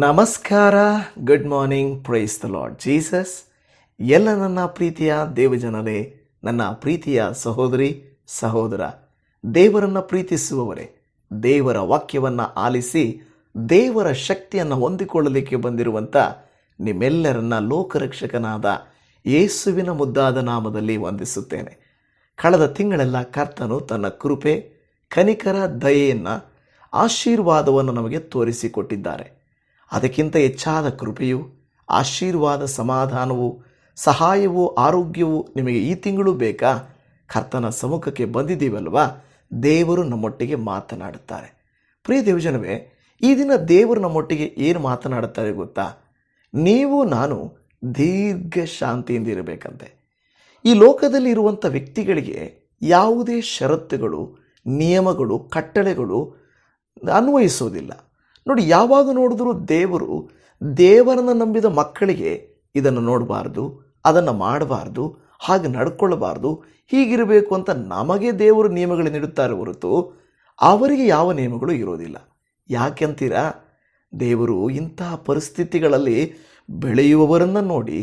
ನಮಸ್ಕಾರ. Good morning praise the Lord Jesus ಎಲ್ಲ ನನ್ನ ಪ್ರೀತಿಯ ದೇವಜನರೇ, ನನ್ನ ಪ್ರೀತಿಯ ಸಹೋದರಿ, ಸಹೋದರ, ದೇವರನ್ನು ಪ್ರೀತಿಸುವವರೇ, ದೇವರ ವಾಕ್ಯವನ್ನು ಆಲಿಸಿ, ದೇವರ ಶಕ್ತಿಯನ್ನು ಹೊಂದಿಕೊಳ್ಳಲಿಕ್ಕೆ ಬಂದಿರುವಂಥ ನಿಮ್ಮೆಲ್ಲರನ್ನ ಲೋಕರಕ್ಷಕನಾದ ಯೇಸುವಿನ ಮುದ್ದಾದ ನಾಮದಲ್ಲಿ ವಂದಿಸುತ್ತೇನೆ. ಕಳೆದ ತಿಂಗಳೆಲ್ಲ ಕರ್ತನು ತನ್ನ ಕೃಪೆ, ಕನಿಕರ ದಯೆಯನ್ನು, ಆಶೀರ್ವಾದವನ್ನು ನಮಗೆ ತೋರಿಸಿಕೊಟ್ಟಿದ್ದಾರೆ. ಅದಕ್ಕಿಂತ ಹೆಚ್ಚಾದ ಕೃಪೆಯು, ಆಶೀರ್ವಾದ ಸಮಾಧಾನವು, ಸಹಾಯವು, ಆರೋಗ್ಯವು ನಿಮಗೆ ಈ ತಿಂಗಳು ಬೇಕಾ? ಕರ್ತನ ಸಮ್ಮುಖಕ್ಕೆ ಬಂದಿದ್ದೀವಲ್ವಾ? ದೇವರು ನಮ್ಮೊಟ್ಟಿಗೆ ಮಾತನಾಡುತ್ತಾರೆ. ಪ್ರಿಯ ದೇವಜನವೇ, ಈ ದಿನ ದೇವರು ನಮ್ಮೊಟ್ಟಿಗೆ ಏನು ಮಾತನಾಡುತ್ತಾರೆ ಗೊತ್ತಾ? ನೀವು, ನಾನು ದೀರ್ಘ ಶಾಂತಿಯಿಂದ ಇರಬೇಕಂತೆ. ಈ ಲೋಕದಲ್ಲಿ ಇರುವಂಥ ವ್ಯಕ್ತಿಗಳಿಗೆ ಯಾವುದೇ ಷರತ್ತುಗಳು, ನಿಯಮಗಳು, ಕಟ್ಟಳೆಗಳು ಅನ್ವಯಿಸೋದಿಲ್ಲ. ನೋಡಿ, ಯಾವಾಗ ನೋಡಿದ್ರೂ ದೇವರು ದೇವರನ್ನು ನಂಬಿದ ಮಕ್ಕಳಿಗೆ ಇದನ್ನು ನೋಡಬಾರ್ದು, ಅದನ್ನು ಮಾಡಬಾರ್ದು, ಹಾಗೆ ನಡ್ಕೊಳ್ಳಬಾರ್ದು, ಹೀಗಿರಬೇಕು ಅಂತ ನಮಗೆ ದೇವರು ನಿಯಮಗಳು ನೀಡುತ್ತಾರೆ ಹೊರತು ಅವರಿಗೆ ಯಾವ ನಿಯಮಗಳು ಇರೋದಿಲ್ಲ. ಯಾಕೆಂತೀರಾ ದೇವರು ಇಂತಹ ಪರಿಸ್ಥಿತಿಗಳಲ್ಲಿ ಬೆಳೆಯುವವರನ್ನು ನೋಡಿ,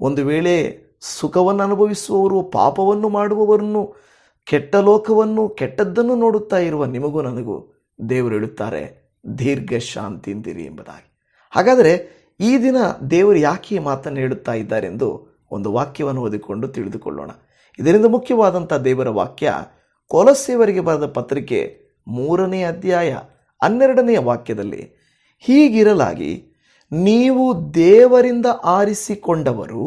ಒಂದು ವೇಳೆ ಸುಖವನ್ನು ಅನುಭವಿಸುವವರು, ಪಾಪವನ್ನು ಮಾಡುವವರನ್ನು, ಕೆಟ್ಟ ಲೋಕವನ್ನು, ಕೆಟ್ಟದ್ದನ್ನು ನೋಡುತ್ತಾ ಇರುವ ನಿಮಗೂ ನನಗೂ ದೇವರು ಹೇಳುತ್ತಾರೆ ದೀರ್ಘ ಶಾಂತಿಯಿಂದಿರಿ ಎಂಬುದಾಗಿ. ಹಾಗಾದರೆ ಈ ದಿನ ದೇವರು ಯಾಕೆ ಮಾತನ್ನು ಹೇಳುತ್ತಾ ಇದ್ದಾರೆಂದು ಒಂದು ವಾಕ್ಯವನ್ನು ಓದಿಕೊಂಡು ತಿಳಿದುಕೊಳ್ಳೋಣ. ಇದರಿಂದ ಮುಖ್ಯವಾದಂಥ ದೇವರ ವಾಕ್ಯ ಕೊಲಸೆಯವರಿಗೆ ಬರೆದ ಪತ್ರಿಕೆ ಮೂರನೇ ಅಧ್ಯಾಯ ಹನ್ನೆರಡನೆಯ ವಾಕ್ಯದಲ್ಲಿ, ಹೀಗಿರಲಾಗಿ ನೀವು ದೇವರಿಂದ ಆರಿಸಿಕೊಂಡವರು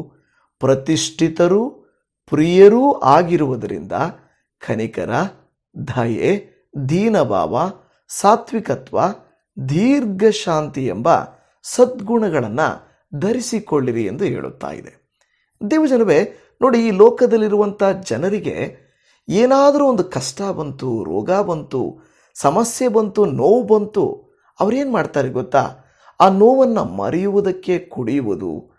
ಪ್ರತಿಷ್ಠಿತರು ಪ್ರಿಯರೂ ಆಗಿರುವುದರಿಂದ ಕನಿಕರ, ದಯೆ, ದೀನಭಾವ, ಸಾತ್ವಿಕತ್ವ ದೀರ್ಘ ಶಾಂತಿ ಎಂಬ ಸದ್ಗುಣಗಳನ್ನು ಧರಿಸಿಕೊಳ್ಳಿರಿ ಎಂದು ಹೇಳುತ್ತಾ ಇದೆ. ದೇವಜನವೇ, ನೋಡಿ, ಈ ಲೋಕದಲ್ಲಿರುವಂಥ ಜನರಿಗೆ ಏನಾದರೂ ಒಂದು ಕಷ್ಟ ಬಂತು, ರೋಗ ಬಂತು, ಸಮಸ್ಯೆ ಬಂತು, ನೋವು ಬಂತು, ಅವರೇನು ಮಾಡ್ತಾರೆ ಗೊತ್ತಾ? ಆ ನೋವನ್ನು ಮರೆಯುವುದಕ್ಕೆ ಕುಡಿಯುವುದು,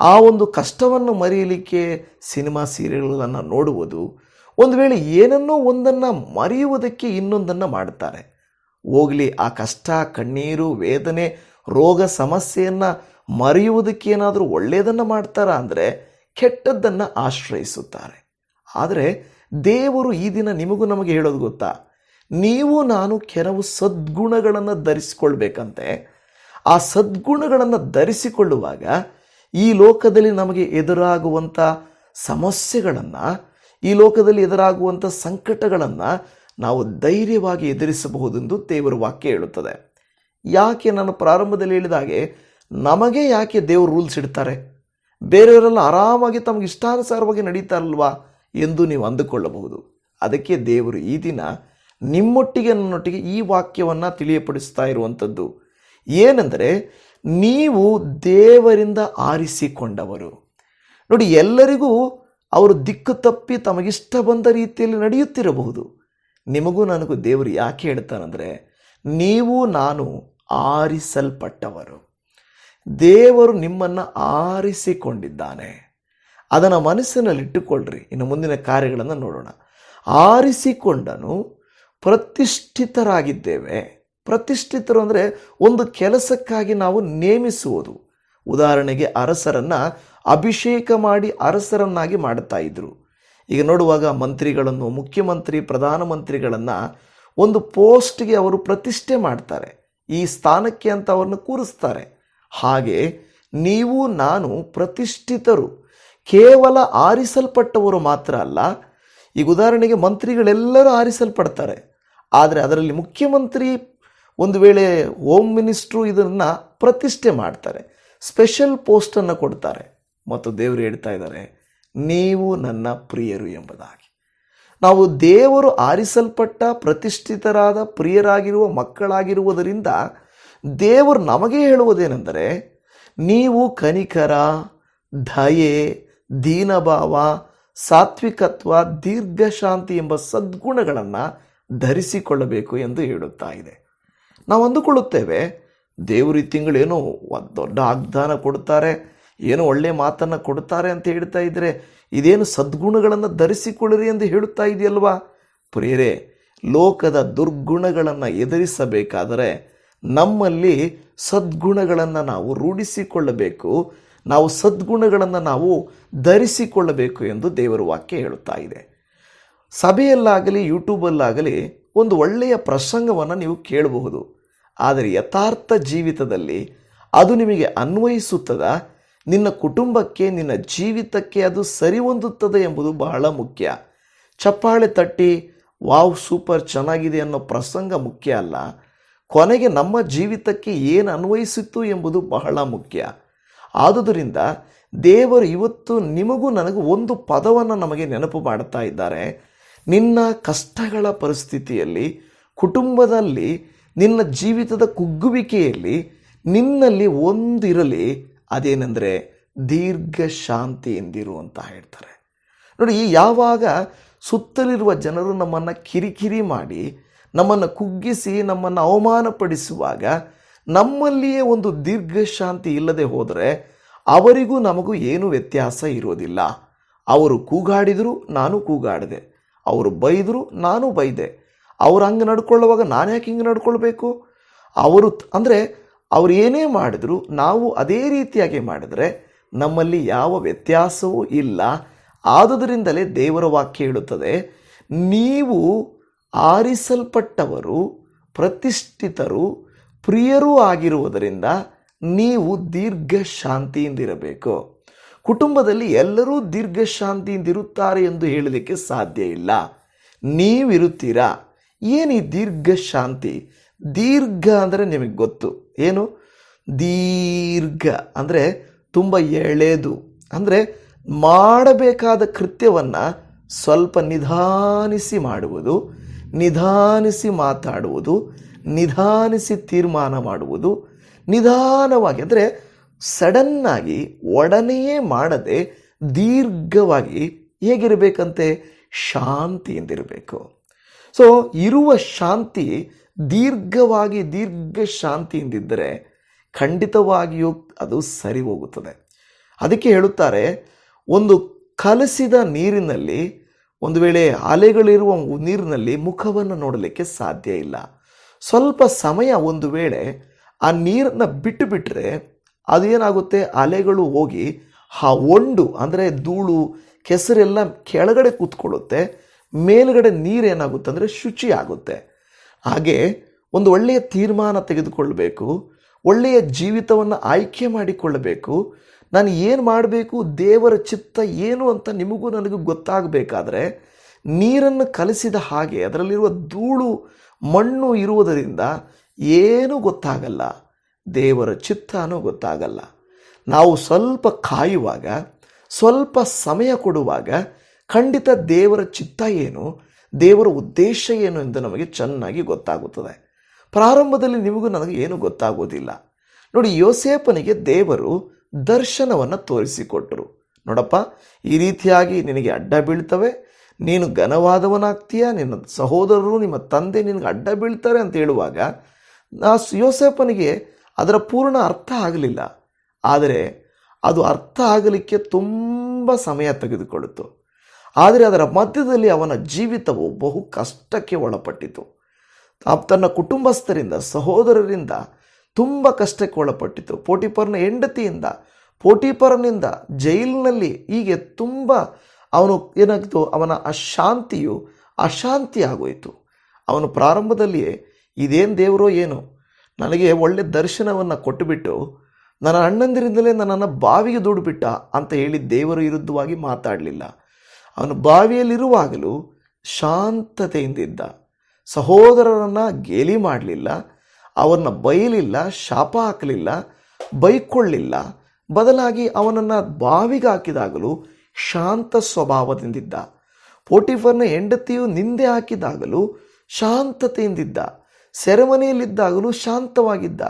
ಆ ಒಂದು ಕಷ್ಟವನ್ನು ಮರೆಯಲಿಕ್ಕೆ ಸಿನಿಮಾ ಸೀರಿಯಲ್ಗಳನ್ನು ನೋಡುವುದು, ಒಂದು ವೇಳೆ ಏನನ್ನೋ ಒಂದನ್ನು ಮರೆಯುವುದಕ್ಕೆ ಇನ್ನೊಂದನ್ನು ಮಾಡುತ್ತಾರೆ ಹೋಗಲಿ, ಆ ಕಷ್ಟ, ಕಣ್ಣೀರು, ವೇದನೆ, ರೋಗ, ಸಮಸ್ಯೆಯನ್ನು ಮರೆಯುವುದಕ್ಕೇನಾದರೂ ಒಳ್ಳೆಯದನ್ನು ಮಾಡ್ತಾರಾ ಅಂದರೆ ಕೆಟ್ಟದ್ದನ್ನು ಆಶ್ರಯಿಸುತ್ತಾರೆ. ಆದರೆ ದೇವರು ಈ ದಿನ ನಿಮಗೂ ನಮಗೆ ಹೇಳೋದು ಗೊತ್ತಾ? ನೀವು, ನಾನು ಕೆಲವು ಸದ್ಗುಣಗಳನ್ನು ಧರಿಸಿಕೊಳ್ಬೇಕಂತೆ. ಆ ಸದ್ಗುಣಗಳನ್ನು ಧರಿಸಿಕೊಳ್ಳುವಾಗ ಈ ಲೋಕದಲ್ಲಿ ನಮಗೆ ಎದುರಾಗುವಂಥ ಸಮಸ್ಯೆಗಳನ್ನು, ಈ ಲೋಕದಲ್ಲಿ ಎದುರಾಗುವಂಥ ಸಂಕಟಗಳನ್ನು ನಾವು ಧೈರ್ಯವಾಗಿ ಎದುರಿಸಬಹುದೆಂದು ದೇವರ ವಾಕ್ಯ ಹೇಳುತ್ತದೆ. ಯಾಕೆ ನಾನು ಪ್ರಾರಂಭದಲ್ಲಿ ಹೇಳಿದ ಹಾಗೆ, ನಮಗೆ ಯಾಕೆ ದೇವರು ರೂಲ್ಸ್ ಇಡ್ತಾರೆ? ಬೇರೆಯವರೆಲ್ಲ ಆರಾಮಾಗಿ ತಮಗೆ ಇಷ್ಟಾನುಸಾರವಾಗಿ ನಡೀತಾರಲ್ವಾ ಎಂದು ನೀವು ಅಂದುಕೊಳ್ಳಬಹುದು. ಅದಕ್ಕೆ ದೇವರು ಈ ದಿನ ನಿಮ್ಮೊಟ್ಟಿಗೆ ನನ್ನೊಟ್ಟಿಗೆ ಈ ವಾಕ್ಯವನ್ನು ತಿಳಿಯಪಡಿಸ್ತಾ ಇರುವಂಥದ್ದು. ಏನೆಂದರೆ, ನೀವು ದೇವರಿಂದ ಆರಿಸಿಕೊಂಡವರು. ನೋಡಿ, ಎಲ್ಲರಿಗೂ ಅವರು ದಿಕ್ಕು ತಪ್ಪಿ ತಮಗಿಷ್ಟ ಬಂದ ರೀತಿಯಲ್ಲಿ ನಡೆಯುತ್ತಿರಬಹುದು. ನಿಮಗೂ ನನಗೂ ದೇವರು ಯಾಕೆ ಹೇಳ್ತಾನಂದರೆ, ನೀವು ನಾನು ಆರಿಸಲ್ಪಟ್ಟವರು. ದೇವರು ನಿಮ್ಮನ್ನು ಆರಿಸಿಕೊಂಡಿದ್ದಾನೆ. ಅದನ್ನು ಮನಸ್ಸಿನಲ್ಲಿಟ್ಟುಕೊಳ್ಳ್ರಿ ಇನ್ನು ಮುಂದಿನ ಕಾರ್ಯಗಳನ್ನು ನೋಡೋಣ. ಆರಿಸಿಕೊಂಡನು, ಪ್ರತಿಷ್ಠಿತರಾಗಿದ್ದೇವೆ. ಪ್ರತಿಷ್ಠಿತರು ಅಂದರೆ ಒಂದು ಕೆಲಸಕ್ಕಾಗಿ ನಾವು ನೇಮಿಸುವುದು. ಉದಾಹರಣೆಗೆ ಅರಸರನ್ನು ಅಭಿಷೇಕ ಮಾಡಿ ಅರಸರನ್ನಾಗಿ ಮಾಡುತ್ತಾ ಇದ್ರು. ಈಗ ನೋಡುವಾಗ ಮಂತ್ರಿಗಳನ್ನು, ಮುಖ್ಯಮಂತ್ರಿ ಪ್ರಧಾನಮಂತ್ರಿಗಳನ್ನು ಒಂದು ಪೋಸ್ಟ್ಗೆ ಅವರು ಪ್ರತಿಷ್ಠೆ ಮಾಡ್ತಾರೆ. ಈ ಸ್ಥಾನಕ್ಕೆ ಅಂತ ಅವ್ರನ್ನ ಕೂರಿಸ್ತಾರೆ. ಹಾಗೆ ನೀವು, ನಾನು ಪ್ರತಿಷ್ಠಿತರು, ಕೇವಲ ಆರಿಸಲ್ಪಟ್ಟವರು ಮಾತ್ರ ಅಲ್ಲ, ಈಗ ಉದಾಹರಣೆಗೆ ಮಂತ್ರಿಗಳೆಲ್ಲರೂ ಆರಿಸಲ್ಪಡ್ತಾರೆ. ಆದರೆ ಅದರಲ್ಲಿ ಮುಖ್ಯಮಂತ್ರಿ ಒಂದು ವೇಳೆ ಹೋಮ್ ಮಿನಿಸ್ಟ್ರು ಇದನ್ನು ಪ್ರತಿಷ್ಠೆ ಮಾಡ್ತಾರೆ. ಸ್ಪೆಷಲ್ ಪೋಸ್ಟನ್ನು ಕೊಡ್ತಾರೆ. ಮತ್ತು ದೇವರು ಹೇಳ್ತಾ ಇದ್ದಾರೆ ನೀವು ನನ್ನ ಪ್ರಿಯರು ಎಂಬುದಾಗಿ. ನಾವು ದೇವರು ಆರಿಸಲ್ಪಟ್ಟ ಪ್ರತಿಷ್ಠಿತರಾದ ಪ್ರಿಯರಾಗಿರುವ ಮಕ್ಕಳಾಗಿರುವುದರಿಂದ ದೇವರು ನಮಗೆ ಹೇಳುವುದೇನೆಂದರೆ, ನೀವು ಕನಿಕರ, ದಯೆ, ದೀನಭಾವ, ಸಾತ್ವಿಕತ್ವ, ದೀರ್ಘಶಾಂತಿ ಎಂಬ ಸದ್ಗುಣಗಳನ್ನು ಧರಿಸಿಕೊಳ್ಳಬೇಕು ಎಂದು ಹೇಳುತ್ತಾ ಇದೆ. ನಾವು ಅಂದುಕೊಳ್ಳುತ್ತೇವೆ, ದೇವರು ಈ ತಿಂಗಳೇನೋ ದೊಡ್ಡ ವಾಗ್ದಾನ ಕೊಡ್ತಾರೆ ಏನೋ ಒಳ್ಳೆಯ ಮಾತನ್ನು ಕೊಡ್ತಾರೆ ಅಂತ ಹೇಳ್ತಾ ಇದ್ದರೆ ಇದೇನು ಸದ್ಗುಣಗಳನ್ನು ಧರಿಸಿಕೊಳ್ಳಿರಿ ಎಂದು ಹೇಳುತ್ತಾ ಇದೆಯಲ್ವಾ? ಪ್ರಿಯರೇ, ಲೋಕದ ದುರ್ಗುಣಗಳನ್ನು ಎದುರಿಸಬೇಕಾದರೆ ನಮ್ಮಲ್ಲಿ ಸದ್ಗುಣಗಳನ್ನು ನಾವು ರೂಢಿಸಿಕೊಳ್ಳಬೇಕು, ನಾವು ಸದ್ಗುಣಗಳನ್ನು ನಾವು ಧರಿಸಿಕೊಳ್ಳಬೇಕು ಎಂದು ದೇವರ ವಾಕ್ಯ ಹೇಳುತ್ತಾ ಇದೆ. ಸಭೆಯಲ್ಲಾಗಲಿ, ಯೂಟ್ಯೂಬಲ್ಲಾಗಲಿ ಒಂದು ಒಳ್ಳೆಯ ಪ್ರಸಂಗವನ್ನು ನೀವು ಕೇಳಬಹುದು. ಆದರೆ ಯಥಾರ್ಥ ಜೀವಿತದಲ್ಲಿ ಅದು ನಿಮಗೆ ಅನ್ವಯಿಸುತ್ತದ? ನಿನ್ನ ಕುಟುಂಬಕ್ಕೆ, ನಿನ್ನ ಜೀವಿತಕ್ಕೆ ಅದು ಸರಿ ಹೊಂದುತ್ತದೆ ಎಂಬುದು ಬಹಳ ಮುಖ್ಯ. ಚಪ್ಪಾಳೆ ತಟ್ಟಿ, ವಾವ್, ಸೂಪರ್, ಚೆನ್ನಾಗಿದೆ ಅನ್ನೋ ಪ್ರಸಂಗ ಮುಖ್ಯ ಅಲ್ಲ. ಕೊನೆಗೆ ನಮ್ಮ ಜೀವಿತಕ್ಕೆ ಏನು ಅನ್ವಯಿಸಿತ್ತು ಎಂಬುದು ಬಹಳ ಮುಖ್ಯ. ಆದುದರಿಂದ ದೇವರು ಇವತ್ತು ನಿಮಗೂ ನನಗೂ ಒಂದು ಪದವನ್ನು ನಮಗೆ ನೆನಪು ಮಾಡ್ತಾ ಇದ್ದಾರೆ. ನಿನ್ನ ಕಷ್ಟಗಳ ಪರಿಸ್ಥಿತಿಯಲ್ಲಿ, ಕುಟುಂಬದಲ್ಲಿ, ನಿನ್ನ ಜೀವಿತದ ಕುಗ್ಗುವಿಕೆಯಲ್ಲಿ, ನಿನ್ನಲ್ಲಿ ಒಂದಿರಲಿ ಅದೇನೆಂದರೆ ದೀರ್ಘ ಶಾಂತಿ ಎಂದಿರು ಅಂತ ಹೇಳ್ತಾರೆ. ನೋಡಿ ಯಾವಾಗ ಸುತ್ತಲಿರುವ ಜನರು ನಮ್ಮನ್ನು ಕಿರಿಕಿರಿ ಮಾಡಿ, ನಮ್ಮನ್ನು ಕುಗ್ಗಿಸಿ, ನಮ್ಮನ್ನು ಅವಮಾನಪಡಿಸುವಾಗ ನಮ್ಮಲ್ಲಿಯೇ ಒಂದು ದೀರ್ಘ ಶಾಂತಿ ಇಲ್ಲದೆ ಹೋದರೆ ಅವರಿಗೂ ನಮಗೂ ಏನು ವ್ಯತ್ಯಾಸ ಇರೋದಿಲ್ಲ. ಅವರು ಕೂಗಾಡಿದರು, ನಾನು ಕೂಗಾಡಿದೆ. ಅವರು ಬೈದರು, ನಾನು ಬೈದೆ. ಅವ್ರು ಹಂಗೆ ನಡ್ಕೊಳ್ಳುವಾಗ ನಾನು ಯಾಕೆ ಹಿಂಗೆ ನಡ್ಕೊಳ್ಬೇಕು? ಅವರು ಅಂದರೆ ಅವ್ರು ಏನೇ ಮಾಡಿದ್ರು ನಾವು ಅದೇ ರೀತಿಯಾಗಿ ಮಾಡಿದರೆ ನಮ್ಮಲ್ಲಿ ಯಾವ ವ್ಯತ್ಯಾಸವೂ ಇಲ್ಲ. ಆದುದರಿಂದಲೇ ದೇವರ ವಾಕ್ಯ ಹೇಳುತ್ತದೆ, ನೀವು ಆರಿಸಲ್ಪಟ್ಟವರು, ಪ್ರತಿಷ್ಠಿತರು, ಪ್ರಿಯರೂ ಆಗಿರುವುದರಿಂದ ನೀವು ದೀರ್ಘ ಶಾಂತಿಯಿಂದಿರಬೇಕು ಕುಟುಂಬದಲ್ಲಿ ಎಲ್ಲರೂ ದೀರ್ಘ ಶಾಂತಿಯಿಂದಿರುತ್ತಾರೆ ಎಂದು ಹೇಳಲಿಕ್ಕೆ ಸಾಧ್ಯ ಇಲ್ಲ. ನೀವಿರುತ್ತೀರಾ? ಏನು ದೀರ್ಘ ಶಾಂತಿ ದೀರ್ಘ ಅಂದರೆ ನಿಮಗೆ ಗೊತ್ತು. ಏನು? ದೀರ್ಘ ಅಂದರೆ ತುಂಬ ಎಳೆದು. ಅಂದರೆ ಮಾಡಬೇಕಾದ ಕೃತ್ಯವನ್ನು ಸ್ವಲ್ಪ ನಿಧಾನಿಸಿ ಮಾಡುವುದು, ನಿಧಾನಿಸಿ ಮಾತಾಡುವುದು, ನಿಧಾನಿಸಿ ತೀರ್ಮಾನ ಮಾಡುವುದು. ನಿಧಾನವಾಗಿ ಅಂದರೆ ಸಡನ್ನಾಗಿ ಒಡನೆಯೇ ಮಾಡದೆ ದೀರ್ಘವಾಗಿ ಹೇಗಿರಬೇಕಂತೆ? ಶಾಂತಿಯಿಂದಿರಬೇಕು. ಸೊ ಇರುವ ಶಾಂತಿ ದೀರ್ಘವಾಗಿ ದೀರ್ಘ ಶಾಂತಿಯಿಂದಿದ್ದರೆ ಖಂಡಿತವಾಗಿಯೂ ಅದು ಸರಿ ಹೋಗುತ್ತದೆ. ಅದಕ್ಕೆ ಹೇಳುತ್ತಾರೆ, ಒಂದು ಕಲಸಿದ ನೀರಿನಲ್ಲಿ, ಒಂದು ವೇಳೆ ಅಲೆಗಳಿರುವ ನೀರಿನಲ್ಲಿ ಮುಖವನ್ನು ನೋಡಲಿಕ್ಕೆ ಸಾಧ್ಯ ಇಲ್ಲ. ಸ್ವಲ್ಪ ಸಮಯ ಒಂದು ವೇಳೆ ಆ ನೀರನ್ನು ಬಿಟ್ಟು ಬಿಟ್ಟರೆ ಅದೇನಾಗುತ್ತೆ? ಅಲೆಗಳು ಹೋಗಿ ಆ ಒಂಡು, ಅಂದರೆ ಧೂಳು, ಕೆಸರೆಲ್ಲ ಕೆಳಗಡೆ ಕೂತ್ಕೊಳ್ಳುತ್ತೆ. ಮೇಲುಗಡೆ ನೀರೇನಾಗುತ್ತೆ ಅಂದರೆ ಶುಚಿ ಆಗುತ್ತೆ ಹಾಗೆ ಒಂದು ಒಳ್ಳೆಯ ತೀರ್ಮಾನ ತೆಗೆದುಕೊಳ್ಳಬೇಕು, ಒಳ್ಳೆಯ ಜೀವಿತವನ್ನು ಆಯ್ಕೆ ಮಾಡಿಕೊಳ್ಳಬೇಕು. ನಾನು ಏನು ಮಾಡಬೇಕು, ದೇವರ ಚಿತ್ತ ಏನು ಅಂತ ನಿಮಗೂ ನನಗೂ ಗೊತ್ತಾಗಬೇಕಾದ್ರೆ, ನೀರನ್ನು ಕಲಿಸಿದ ಹಾಗೆ ಅದರಲ್ಲಿರುವ ಧೂಳು, ಮಣ್ಣು ಇರುವುದರಿಂದ ಏನೂ ಗೊತ್ತಾಗಲ್ಲ, ದೇವರ ಚಿತ್ತನೂ ಗೊತ್ತಾಗಲ್ಲ. ನಾವು ಸ್ವಲ್ಪ ಕಾಯುವಾಗ, ಸ್ವಲ್ಪ ಸಮಯ ಕೊಡುವಾಗ ಖಂಡಿತ ದೇವರ ಚಿತ್ತ ಏನು ದೇವರ ಉದ್ದೇಶ ಏನು ಎಂದು ನಮಗೆ ಚೆನ್ನಾಗಿ ಗೊತ್ತಾಗುತ್ತದೆ. ಪ್ರಾರಂಭದಲ್ಲಿ ನಿಮಗೂ ನನಗೆ ಏನು ಗೊತ್ತಾಗೋದಿಲ್ಲ ನೋಡಿ ಯೋಸೇಪನಿಗೆ ದೇವರು ದರ್ಶನವನ್ನು ತೋರಿಸಿಕೊಟ್ಟರು ನೋಡಪ್ಪ, ಈ ರೀತಿಯಾಗಿ ನಿನಗೆ ಅಡ್ಡ ಬೀಳ್ತವೆ, ನೀನು ಘನವಾದವನಾಗ್ತೀಯ, ನಿನ್ನ ಸಹೋದರರು ನಿಮ್ಮ ತಂದೆ ನಿನಗೆ ಅಡ್ಡ ಬೀಳ್ತಾರೆ ಅಂತ ಹೇಳುವಾಗ ಯೋಸೇಪನಿಗೆ ಅದರ ಪೂರ್ಣ ಅರ್ಥ ಆಗಲಿಲ್ಲ. ಆದರೆ ಅದು ಅರ್ಥ ಆಗಲಿಕ್ಕೆ ತುಂಬ ಸಮಯ ತೆಗೆದುಕೊಳ್ಳಿತು ಆದರೆ ಅದರ ಮಧ್ಯದಲ್ಲಿ ಅವನ ಜೀವಿತವು ಬಹು ಕಷ್ಟಕ್ಕೆ ಒಳಪಟ್ಟಿತು. ತನ್ನ ಕುಟುಂಬಸ್ಥರಿಂದ, ಸಹೋದರರಿಂದ ತುಂಬ ಕಷ್ಟಕ್ಕೆ ಒಳಪಟ್ಟಿತು. ಪೋಟಿಪರ್ನ ಹೆಂಡತಿಯಿಂದ ಪೋಟಿಪರನಿಂದ ಜೈಲಿನಲ್ಲಿ ಹೀಗೆ ತುಂಬ ಅವನು ಏನಾಗಿತ್ತು, ಅವನ ಅಶಾಂತಿಯು ಅಶಾಂತಿ ಆಗೋಯಿತು ಅವನು ಪ್ರಾರಂಭದಲ್ಲಿಯೇ, ಇದೇನು ದೇವರೋ ಏನು, ನನಗೆ ಒಳ್ಳೆ ದರ್ಶನವನ್ನು ಕೊಟ್ಟುಬಿಟ್ಟು, ನನ್ನ ಅಣ್ಣಂದಿರಿಂದಲೇ ನನ್ನನ್ನು ಬಾವಿಗೆ ದೂಡಿಬಿಟ್ಟ ಅಂತ ಹೇಳಿ ದೇವರ ವಿರುದ್ಧವಾಗಿ ಮಾತಾಡಲಿಲ್ಲ. ಅವನು ಬಾವಿಯಲ್ಲಿರುವಾಗಲೂ ಶಾಂತತೆಯಿಂದಿದ್ದ. ಸಹೋದರರನ್ನು ಗೇಲಿ ಮಾಡಲಿಲ್ಲ ಅವರನ್ನ ಬಯಲಿಲ್ಲ ಶಾಪ ಹಾಕಲಿಲ್ಲ, ಬೈಕೊಳ್ಳಿಲ್ಲ. ಬದಲಾಗಿ ಅವನನ್ನು ಬಾವಿಗೆ ಹಾಕಿದಾಗಲೂ ಶಾಂತ ಸ್ವಭಾವದಿಂದಿದ್ದ. ಪೋಟಿಫರ್ನ ಹೆಂಡತಿಯು ನಿಂದೆ ಹಾಕಿದಾಗಲೂ ಶಾಂತತೆಯಿಂದಿದ್ದ. ಸೆರೆಮನೆಯಲ್ಲಿದ್ದಾಗಲೂ ಶಾಂತವಾಗಿದ್ದ.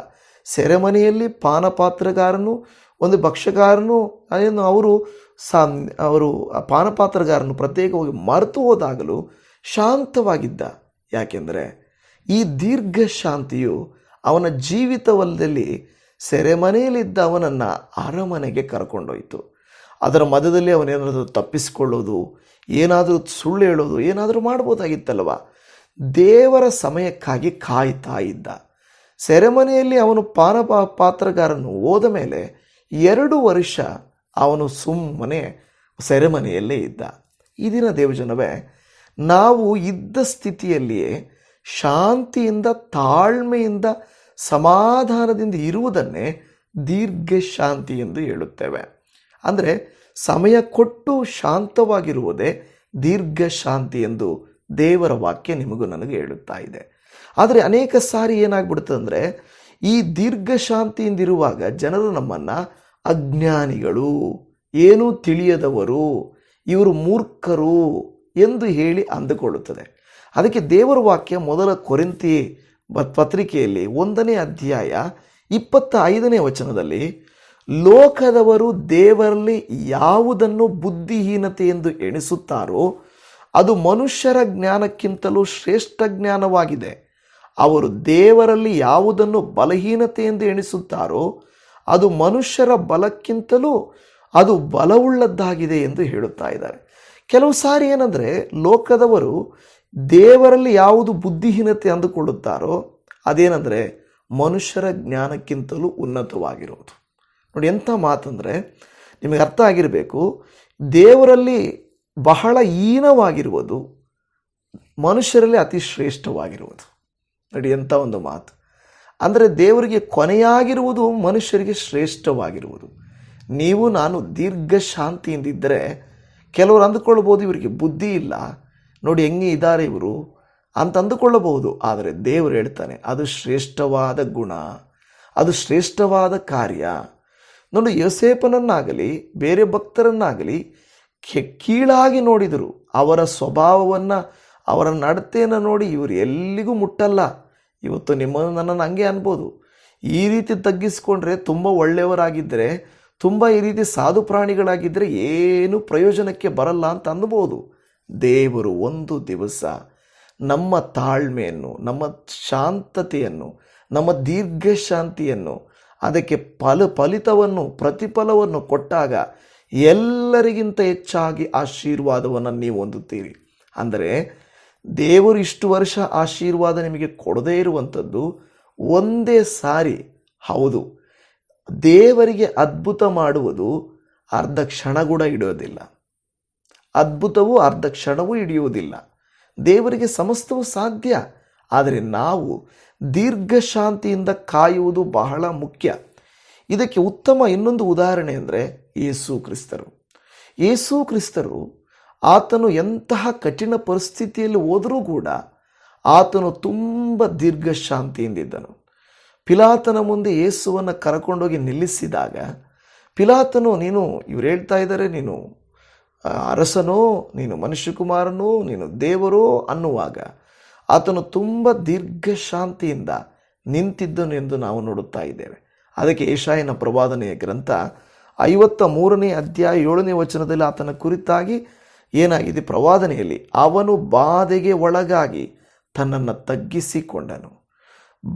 ಸೆರೆಮನೆಯಲ್ಲಿ ಪಾನಪಾತ್ರಗಾರನು ಒಂದು ಭಕ್ಷ್ಯಗಾರನು ಏನು ಅವರು ಸಾ ಅವರು ಪಾನಪಾತ್ರಗಾರನು ಪ್ರತ್ಯೇಕವಾಗಿ ಮರೆತು ಹೋದಾಗಲೂ ಶಾಂತವಾಗಿದ್ದ. ಯಾಕೆಂದರೆ ಈ ದೀರ್ಘ ಶಾಂತಿಯು ಅವನ ಜೀವಿತವಲ್ಲದಲ್ಲಿ ಸೆರೆಮನೆಯಲ್ಲಿದ್ದ ಅವನನ್ನು ಅರಮನೆಗೆ ಕರ್ಕೊಂಡೋಯ್ತು. ಅದರ ಮಧ್ಯದಲ್ಲಿ ಅವನೇನಾದರೂ ತಪ್ಪಿಸಿಕೊಳ್ಳೋದು, ಏನಾದರೂ ಸುಳ್ಳು ಹೇಳೋದು, ಏನಾದರೂ ಮಾಡ್ಬೋದಾಗಿತ್ತಲ್ವ ದೇವರ ಸಮಯಕ್ಕಾಗಿ ಕಾಯ್ತಾ ಇದ್ದ. ಸೆರೆಮನೆಯಲ್ಲಿ ಅವನು ಪಾನ ಪಾತ್ರಗಾರನು ಹೋದ ಮೇಲೆ ಎರಡು ವರ್ಷ ಅವನು ಸುಮ್ಮನೆ ಸೆರೆಮನೆಯಲ್ಲೇ ಇದ್ದ. ಈ ದಿನ ದೇವಜನವೇ, ನಾವು ಇದ್ದ ಸ್ಥಿತಿಯಲ್ಲಿಯೇ ಶಾಂತಿಯಿಂದ, ತಾಳ್ಮೆಯಿಂದ, ಸಮಾಧಾನದಿಂದ ಇರುವುದನ್ನೇ ದೀರ್ಘ ಶಾಂತಿ ಎಂದು ಹೇಳುತ್ತೇವೆ. ಅಂದರೆ ಸಮಯ ಕೊಟ್ಟು ಶಾಂತವಾಗಿರುವುದೇ ದೀರ್ಘ ಶಾಂತಿ ಎಂದು ದೇವರ ವಾಕ್ಯ ನಿಮಗೂ ನನಗೆ ಹೇಳುತ್ತಾ ಇದೆ. ಆದರೆ ಅನೇಕ ಸಾರಿ ಏನಾಗ್ಬಿಡುತ್ತೆ ಅಂದರೆ ಈ ದೀರ್ಘ ಶಾಂತಿಯಿಂದಿರುವಾಗ ಜನರು ನಮ್ಮನ್ನು ಅಜ್ಞಾನಿಗಳು, ಏನೂ ತಿಳಿಯದವರು, ಇವರು ಮೂರ್ಖರು ಎಂದು ಹೇಳಿ ಅಂದುಕೊಳ್ಳುತ್ತದೆ. ಅದಕ್ಕೆ ದೇವರ ವಾಕ್ಯ ಮೊದಲ ಕೊರೆಂತಿ ಪತ್ರಿಕೆಯಲ್ಲಿ ಒಂದನೇ ಅಧ್ಯಾಯ ಇಪ್ಪತ್ತ ಐದನೇ ವಚನದಲ್ಲಿ, ಲೋಕದವರು ದೇವರಲ್ಲಿ ಯಾವುದನ್ನು ಬುದ್ಧಿಹೀನತೆ ಎಂದು ಎಣಿಸುತ್ತಾರೋ, ಅದು ಮನುಷ್ಯರ ಜ್ಞಾನಕ್ಕಿಂತಲೂ ಶ್ರೇಷ್ಠ ಜ್ಞಾನವಾಗಿದೆ. ಅವರು ದೇವರಲ್ಲಿ ಯಾವುದನ್ನು ಬಲಹೀನತೆ ಎಂದು ಎಣಿಸುತ್ತಾರೋ ಅದು ಮನುಷ್ಯರ ಬಲಕ್ಕಿಂತಲೂ ಅದು ಬಲವುಳ್ಳದ್ದಾಗಿದೆ ಎಂದು ಹೇಳುತ್ತಾ ಇದ್ದಾರೆ. ಕೆಲವು ಸಾರಿ ಏನಂದರೆ ಲೋಕದವರು ದೇವರಲ್ಲಿ ಯಾವುದು ಬುದ್ಧಿಹೀನತೆ ಅಂದುಕೊಳ್ಳುತ್ತಾರೋ ಅದೇನೆಂದರೆ ಮನುಷ್ಯರ ಜ್ಞಾನಕ್ಕಿಂತಲೂ ಉನ್ನತವಾಗಿರುವುದು. ನೋಡಿ ಎಂಥ ಮಾತಂದರೆ ನಿಮಗೆ ಅರ್ಥ ಆಗಿರಬೇಕು, ದೇವರಲ್ಲಿ ಬಹಳ ಹೀನವಾಗಿರುವುದು ಮನುಷ್ಯರಲ್ಲಿ ಅತಿ ಶ್ರೇಷ್ಠವಾಗಿರುವುದು ನೋಡಿ ಎಂಥ ಒಂದು ಮಾತು. ಅಂದರೆ ದೇವರಿಗೆ ಕೊನೆಯಾಗಿರುವುದು ಮನುಷ್ಯರಿಗೆ ಶ್ರೇಷ್ಠವಾಗಿರುವುದು. ನೀವು, ನಾನು ದೀರ್ಘ ಶಾಂತಿಯಿಂದಿದ್ದರೆ ಕೆಲವರು ಅಂದುಕೊಳ್ಳಬಹುದು ಇವರಿಗೆ ಬುದ್ಧಿ ಇಲ್ಲ. ನೋಡಿ, ಹೆಂಗೆ ಇದ್ದಾರೆ ಇವರು? ಅಂತ ಅಂದುಕೊಳ್ಳಬಹುದು, ಆದರೆ ದೇವರು ಹೇಳ್ತಾನೆ, ಅದು ಶ್ರೇಷ್ಠವಾದ ಗುಣ, ಅದು ಶ್ರೇಷ್ಠವಾದ ಕಾರ್ಯ. ನೋಡಿ ಯೋಸೇಪನನ್ನಾಗಲಿ ಬೇರೆ ಭಕ್ತರನ್ನಾಗಲಿ ಕೀಳಾಗಿ ನೋಡಿದರು. ಅವರ ಸ್ವಭಾವವನ್ನು, ಅವರ ನಡತೆಯನ್ನು ನೋಡಿ ಇವರು ಎಲ್ಲಿಗೂ ಮುಟ್ಟಲ್ಲ. ಇವತ್ತು ನಿಮ್ಮನ್ನು ನನ್ನನ್ನು ಹಂಗೆ ಅನ್ಬೋದು. ಈ ರೀತಿ ತಗ್ಗಿಸ್ಕೊಂಡ್ರೆ ತುಂಬ ಒಳ್ಳೆಯವರಾಗಿದ್ದರೆ ತುಂಬ ಈ ರೀತಿ ಸಾಧು ಪ್ರಾಣಿಗಳಾಗಿದ್ದರೆ ಏನು ಪ್ರಯೋಜನಕ್ಕೆ ಬರಲ್ಲ ಅಂತ ಅನ್ಬೋದು. ದೇವರು ಒಂದು ದಿವಸ ನಮ್ಮ ತಾಳ್ಮೆಯನ್ನು, ನಮ್ಮ ಶಾಂತತೆಯನ್ನು, ನಮ್ಮ ದೀರ್ಘ ಶಾಂತಿಯನ್ನು ಅದಕ್ಕೆ ಫಲ ಫಲಿತವನ್ನು, ಪ್ರತಿಫಲವನ್ನು ಕೊಟ್ಟಾಗ ಎಲ್ಲರಿಗಿಂತ ಹೆಚ್ಚಾಗಿ ಆಶೀರ್ವಾದವನ್ನು ನೀವು ಹೊಂದುತ್ತೀರಿ. ಅಂದರೆ ದೇವರು ಇಷ್ಟು ವರ್ಷ ಆಶೀರ್ವಾದ ನಿಮಗೆ ಕೊಡದೇ ಇರುವಂಥದ್ದು ಒಂದೇ ಸಾರಿ ಹೌದು. ದೇವರಿಗೆ ಅದ್ಭುತ ಮಾಡುವುದು ಅರ್ಧ ಕ್ಷಣ ಕೂಡ ಹಿಡಿಯೋದಿಲ್ಲ. ಅದ್ಭುತವೂ ಅರ್ಧ ಕ್ಷಣವೂ ಹಿಡಿಯುವುದಿಲ್ಲ. ದೇವರಿಗೆ ಸಮಸ್ತವೂ ಸಾಧ್ಯ. ಆದರೆ ನಾವು ದೀರ್ಘ ಶಾಂತಿಯಿಂದ ಕಾಯುವುದು ಬಹಳ ಮುಖ್ಯ. ಇದಕ್ಕೆ ಉತ್ತಮ ಇನ್ನೊಂದು ಉದಾಹರಣೆ ಅಂದರೆ ಯೇಸು ಕ್ರಿಸ್ತರು. ಯೇಸು ಕ್ರಿಸ್ತರು ಆತನು ಎಂತಹ ಕಠಿಣ ಪರಿಸ್ಥಿತಿಯಲ್ಲಿ ಹೋದರೂ ಕೂಡ ಆತನು ತುಂಬ ದೀರ್ಘ ಶಾಂತಿಯಿಂದಿದ್ದನು ಪಿಲಾತನ ಮುಂದೆ ಯೇಸುವನ್ನು ಕರಕೊಂಡೋಗಿ ನಿಲ್ಲಿಸಿದಾಗ ಪಿಲಾತನು, ನೀನು ಇವ್ರು ಹೇಳ್ತಾ ಇದ್ದಾರೆ, ನೀನು ಅರಸನೋ, ನೀನು ಮನುಷ್ಯಕುಮಾರನೋ, ನೀನು ದೇವರೋ ಅನ್ನುವಾಗ ಆತನು ತುಂಬ ದೀರ್ಘ ಶಾಂತಿಯಿಂದ ನಿಂತಿದ್ದನು ಎಂದು ನಾವು ನೋಡುತ್ತಾ ಇದ್ದೇವೆ. ಅದಕ್ಕೆ ಏಷಾಯನ ಪ್ರವಾದನೆಯ ಗ್ರಂಥ ಐವತ್ತ ಮೂರನೇ ಅಧ್ಯಾಯ ಏಳನೇ ವಚನದಲ್ಲಿ ಆತನ ಕುರಿತಾಗಿ ಏನಾಗಿದೆ? ಪ್ರವಾದನೆಯಲ್ಲಿ ಅವನು ಬಾಧೆಗೆ ಒಳಗಾಗಿ ತನ್ನನ್ನು ತಗ್ಗಿಸಿಕೊಂಡನು.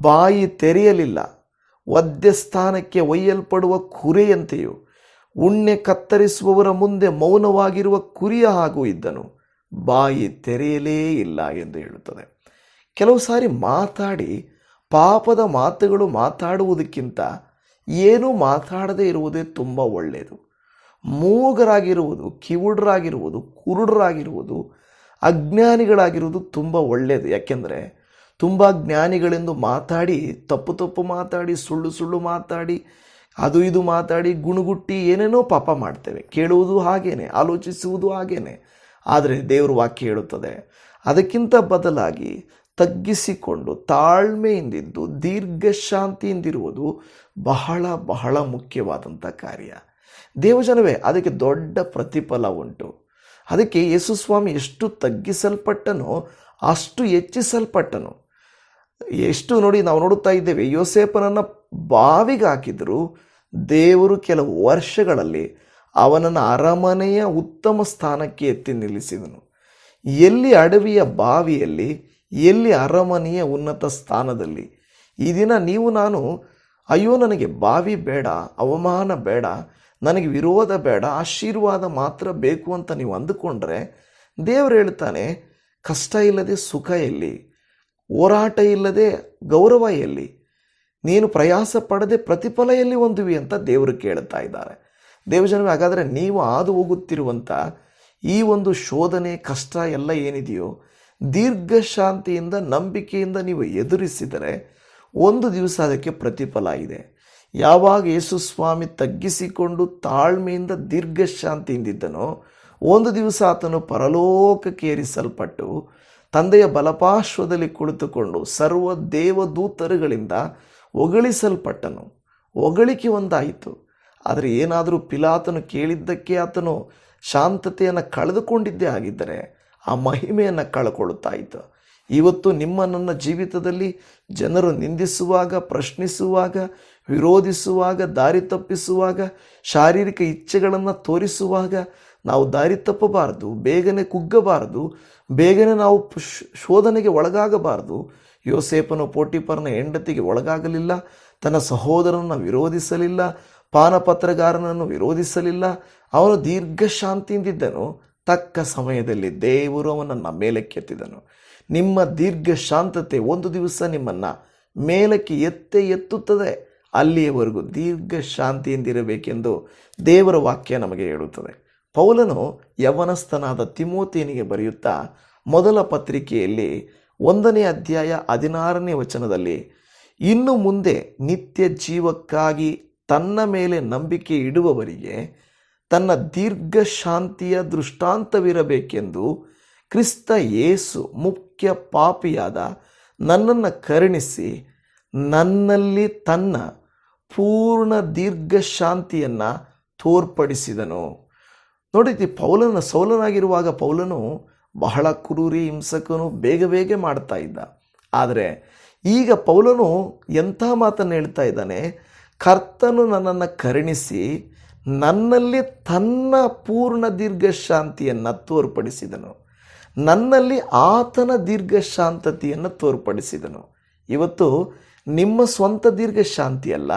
ಬಾಯಿ ತೆರೆಯಲಿಲ್ಲ. ವದ್ಯ ಸ್ಥಾನಕ್ಕೆ ಒಯ್ಯಲ್ಪಡುವ ಕುರಿಯಂತೆಯೂ, ಉಣ್ಣೆ ಕತ್ತರಿಸುವವರ ಮುಂದೆ ಮೌನವಾಗಿರುವ ಕುರಿಯ ಹಾಗೂ ಇದ್ದನು. ಬಾಯಿ ತೆರೆಯಲೇ ಇಲ್ಲ ಎಂದು ಹೇಳುತ್ತದೆ. ಕೆಲವು ಸಾರಿ ಮಾತಾಡಿ, ಪಾಪದ ಮಾತುಗಳು ಮಾತಾಡುವುದಕ್ಕಿಂತ ಏನೂ ಮಾತಾಡದೇ ಇರುವುದೇ ತುಂಬ ಒಳ್ಳೆಯದು. ಮೂಗರಾಗಿರುವುದು, ಕಿವುಡರಾಗಿರುವುದು, ಕುರುಡರಾಗಿರುವುದು, ಅಜ್ಞಾನಿಗಳಾಗಿರುವುದು ತುಂಬ ಒಳ್ಳೆಯದು ಯಾಕೆಂದರೆ ತುಂಬ ಜ್ಞಾನಿಗಳೆಂದು ಮಾತಾಡಿ, ತಪ್ಪು ತಪ್ಪು ಮಾತಾಡಿ, ಸುಳ್ಳು ಸುಳ್ಳು ಮಾತಾಡಿ, ಅದು ಇದು ಮಾತಾಡಿ ಗುಣಗುಟ್ಟಿ ಏನೇನೋ ಪಾಪ ಮಾಡ್ತೇವೆ. ಕೇಳುವುದು ಹಾಗೇನೆ, ಆಲೋಚಿಸುವುದು ಹಾಗೇನೆ. ಆದರೆ ದೇವರ ವಾಕ್ಯ ಹೇಳುತ್ತದೆ, ಅದಕ್ಕಿಂತ ಬದಲಾಗಿ ತಗ್ಗಿಸಿಕೊಂಡು ತಾಳ್ಮೆಯಿಂದಿದ್ದು ದೀರ್ಘ ಶಾಂತಿಯಿಂದಿರುವುದು ಬಹಳ ಬಹಳ ಮುಖ್ಯವಾದಂಥ ಕಾರ್ಯ. ದೇವಜನವೇ, ಅದಕ್ಕೆ ದೊಡ್ಡ ಪ್ರತಿಫಲ ಉಂಟು. ಅದಕ್ಕೆ ಯೇಸುಸ್ವಾಮಿ ಎಷ್ಟು ತಗ್ಗಿಸಲ್ಪಟ್ಟನೋ, ಅಷ್ಟು ಹೆಚ್ಚಿಸಲ್ಪಟ್ಟನು. ಎಷ್ಟು ನೋಡಿ ನಾವು ನೋಡುತ್ತಾ ಇದ್ದೇವೆ ಯೋಸೇಪನನ್ನು ಬಾವಿಗೆ ಹಾಕಿದ್ರು ದೇವರು ಕೆಲವು ವರ್ಷಗಳಲ್ಲಿ ಅವನನ್ನು ಅರಮನೆಯ ಉತ್ತಮ ಸ್ಥಾನಕ್ಕೆ ಎತ್ತಿ ನಿಲ್ಲಿಸಿದನು. ಎಲ್ಲಿ ಅಡವಿಯ ಬಾವಿಯಲ್ಲಿ, ಎಲ್ಲಿ ಅರಮನೆಯ ಉನ್ನತ ಸ್ಥಾನದಲ್ಲಿ? ಈ ದಿನ ನೀವು, ನಾನು, ಅಯ್ಯೋ ನನಗೆ ಬಾವಿ ಬೇಡ, ಅವಮಾನ ಬೇಡ ನನಗೆ ವಿರೋಧ ಬೇಡ, ಆಶೀರ್ವಾದ ಮಾತ್ರ ಬೇಕು ಅಂತ ನೀವು ಅಂದುಕೊಂಡ್ರೆ ದೇವರು ಹೇಳ್ತಾನೆ, ಕಷ್ಟ ಇಲ್ಲದೆ ಸುಖ ಎಲ್ಲಿ? ಹೋರಾಟ ಇಲ್ಲದೆ ಗೌರವ ಎಲ್ಲಿ? ನೀನು ಪ್ರಯಾಸ ಪಡದೆ ಪ್ರತಿಫಲ ಎಲ್ಲಿ ಹೊಂದುವಿ ಅಂತ ದೇವರು ಕೇಳ್ತಾ ಇದ್ದಾರೆ. ದೇವಜನವೇ ಹಾಗಾದರೆ ನೀವು ಹಾದು ಹೋಗುತ್ತಿರುವಂಥ ಈ ಒಂದು ಶೋಧನೆ, ಕಷ್ಟ ಎಲ್ಲ ಏನಿದೆಯೋ, ದೀರ್ಘ ಶಾಂತಿಯಿಂದ ನಂಬಿಕೆಯಿಂದ ನೀವು ಎದುರಿಸಿದರೆ ಒಂದು ದಿವಸ ಅದಕ್ಕೆ ಪ್ರತಿಫಲ ಇದೆ. ಯಾವಾಗ ಯೇಸು ಸ್ವಾಮಿ ತಗ್ಗಿಸಿಕೊಂಡು ತಾಳ್ಮೆಯಿಂದ ದೀರ್ಘ ಶಾಂತಿಯಿಂದಿದ್ದನೋ ಒಂದು ದಿವಸ ಆತನು ಪರಲೋಕಕ್ಕೇರಿಸಲ್ಪಟ್ಟು ತಂದೆಯ ಬಲಪಾರ್ಶ್ವದಲ್ಲಿ ಕುಳಿತುಕೊಂಡು ಸರ್ವ ದೇವದೂತರುಗಳಿಂದ ಹೊಗಳಿಸಲ್ಪಟ್ಟನು. ಹೊಗಳಿಕೆ ಒಂದಾಯಿತು. ಆದರೆ ಏನಾದರೂ ಪಿಲಾತನು ಕೇಳಿದ್ದಕ್ಕೆ ಆತನು ಶಾಂತತೆಯನ್ನು ಕಳೆದುಕೊಂಡಿದ್ದೇ ಆಗಿದ್ದರೆ ಆ ಮಹಿಮೆಯನ್ನು ಕಳ್ಕೊಳ್ಳುತ್ತಾ ಇತ್ತು ಇವತ್ತು ನಿಮ್ಮ ನನ್ನ ಜೀವಿತದಲ್ಲಿ ಜನರು ನಿಂದಿಸುವಾಗ, ಪ್ರಶ್ನಿಸುವಾಗ ವಿರೋಧಿಸುವಾಗ, ದಾರಿ ತಪ್ಪಿಸುವಾಗ, ಶಾರೀರಿಕ ಇಚ್ಛೆಗಳನ್ನು ತೋರಿಸುವಾಗ ನಾವು ದಾರಿ ತಪ್ಪಬಾರದು, ಬೇಗನೆ ಕುಗ್ಗಬಾರದು, ಬೇಗನೆ ನಾವು ಶೋಧನೆಗೆ ಒಳಗಾಗಬಾರದು. ಯೋಸೇಪನು ಪೋಟಿಪರ್ನ ಹೆಂಡತಿಗೆ ಒಳಗಾಗಲಿಲ್ಲ, ತನ್ನ ಸಹೋದರನನ್ನು ವಿರೋಧಿಸಲಿಲ್ಲ, ಪಾನಪತ್ರಗಾರನನ್ನು ವಿರೋಧಿಸಲಿಲ್ಲ. ಅವನು ದೀರ್ಘ ಶಾಂತಿಯಿಂದಿದ್ದನು ತಕ್ಕ ಸಮಯದಲ್ಲಿ ದೇವರು ಅವನನ್ನು ಮೇಲಕ್ಕೆತ್ತಿದನು ನಿಮ್ಮ ದೀರ್ಘ ಶಾಂತತೆ ಒಂದು ದಿವಸ ನಿಮ್ಮನ್ನು ಮೇಲಕ್ಕೆ ಎತ್ತೆ ಎತ್ತುತ್ತದೆ. ಅಲ್ಲಿಯವರೆಗೂ ದೀರ್ಘ ಶಾಂತಿಯಿಂದಿರಬೇಕೆಂದು ದೇವರ ವಾಕ್ಯ ನಮಗೆ ಹೇಳುತ್ತದೆ. ಪೌಲನು ಯವನಸ್ಥನಾದ ತಿಮೋತಿಯನಿಗೆ ಬರೆಯುತ್ತಾ ಮೊದಲ ಪತ್ರಿಕೆಯಲ್ಲಿ ಒಂದನೇ ಅಧ್ಯಾಯ ಹದಿನಾರನೇ ವಚನದಲ್ಲಿ, ಇನ್ನು ಮುಂದೆ ನಿತ್ಯ ಜೀವಕ್ಕಾಗಿ ತನ್ನ ಮೇಲೆ ನಂಬಿಕೆ ಇಡುವವರಿಗೆ ತನ್ನ ದೀರ್ಘ ಶಾಂತಿಯ ದೃಷ್ಟಾಂತವಿರಬೇಕೆಂದು ಕ್ರಿಸ್ತ ಯೇಸು ಮುಖ್ಯ ಪಾಪಿಯಾದ ನನ್ನನ್ನು ಕರುಣಿಸಿ ನನ್ನಲ್ಲಿ ತನ್ನ ಪೂರ್ಣ ದೀರ್ಘ ಶಾಂತಿಯನ್ನು ತೋರ್ಪಡಿಸಿದನು. ನೋಡಿದ್ವಿ ಪೌಲನ ಸೌಲನಾಗಿರುವಾಗ ಪೌಲನು ಬಹಳ ಕುರೂರಿ, ಹಿಂಸಕನು, ಬೇಗ ಬೇಗ ಮಾಡ್ತಾ ಇದ್ದ. ಆದರೆ ಈಗ ಪೌಲನು ಎಂಥ ಮಾತನ್ನು ಹೇಳ್ತಾ ಇದ್ದಾನೆ? ಕರ್ತನು ನನ್ನನ್ನು ಕರುಣಿಸಿ ನನ್ನಲ್ಲಿ ತನ್ನ ಪೂರ್ಣ ದೀರ್ಘ ಶಾಂತಿಯನ್ನು ತೋರ್ಪಡಿಸಿದನು. ನನ್ನಲ್ಲಿ ಆತನ ದೀರ್ಘ ಶಾಂತತೆಯನ್ನು ತೋರ್ಪಡಿಸಿದನು. ಇವತ್ತು ನಿಮ್ಮ ಸ್ವಂತ ದೀರ್ಘ ಶಾಂತಿ ಅಲ್ಲ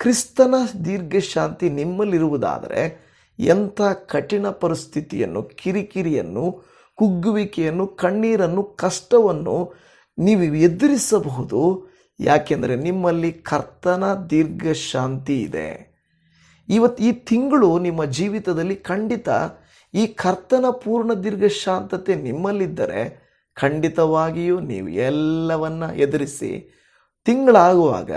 ಕ್ರಿಸ್ತನ ದೀರ್ಘ ಶಾಂತಿ ನಿಮ್ಮಲ್ಲಿರುವುದಾದರೆ ಎಂಥ ಕಠಿಣ ಪರಿಸ್ಥಿತಿಯನ್ನು, ಕಿರಿಕಿರಿಯನ್ನು, ಕುಗ್ಗುವಿಕೆಯನ್ನು, ಕಣ್ಣೀರನ್ನು, ಕಷ್ಟವನ್ನು ನೀವು ಎದುರಿಸಬಹುದು. ಯಾಕೆಂದರೆ ನಿಮ್ಮಲ್ಲಿ ಕರ್ತನ ದೀರ್ಘ ಶಾಂತಿ ಇದೆ. ಇವತ್ತು ಈ ತಿಂಗಳು ನಿಮ್ಮ ಜೀವಿತದಲ್ಲಿ ಖಂಡಿತ ಈ ಕರ್ತನ ಪೂರ್ಣ ದೀರ್ಘ ಶಾಂತತೆ ನಿಮ್ಮಲ್ಲಿದ್ದರೆ ಖಂಡಿತವಾಗಿಯೂ ನೀವು ಎಲ್ಲವನ್ನ ಎದುರಿಸಿ ತಿಂಗಳಾಗುವಾಗ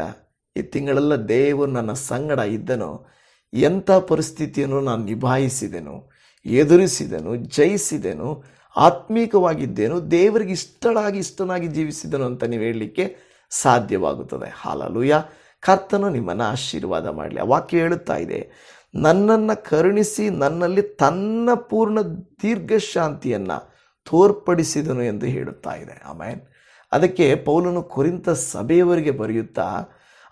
ಈ ತಿಂಗಳೆಲ್ಲ ದೇವರು ನನ್ನ ಸಂಗಡ ಇದ್ದನೋ. ಎಂಥ ಪರಿಸ್ಥಿತಿಯನ್ನು ನಾನು ನಿಭಾಯಿಸಿದೆನು, ಎದುರಿಸಿದೆನು, ಜಯಿಸಿದೆನು, ಆತ್ಮೀಕವಾಗಿದ್ದೇನು, ದೇವರಿಗೆ ಇಷ್ಟಳಾಗಿ ಇಷ್ಟನಾಗಿ ಜೀವಿಸಿದನು ಅಂತ ನೀವು ಹೇಳಲಿಕ್ಕೆ ಸಾಧ್ಯವಾಗುತ್ತದೆ. ಹಾಲಲುಯ. ಕರ್ತನು ನಿಮ್ಮನ್ನು ಆಶೀರ್ವಾದ ಮಾಡಲಿ. ಆ ವಾಕ್ಯ ಹೇಳುತ್ತಾ ಇದೆ, ನನ್ನನ್ನು ಕರುಣಿಸಿ ನನ್ನಲ್ಲಿ ತನ್ನ ಪೂರ್ಣ ದೀರ್ಘ ಶಾಂತಿಯನ್ನು ತೋರ್ಪಡಿಸಿದನು ಎಂದು ಹೇಳುತ್ತಾ ಇದೆ. ಆಮೇನ್. ಅದಕ್ಕೆ ಪೌಲನು ಕುರಿತ ಸಭೆಯವರಿಗೆ ಬರೆಯುತ್ತಾ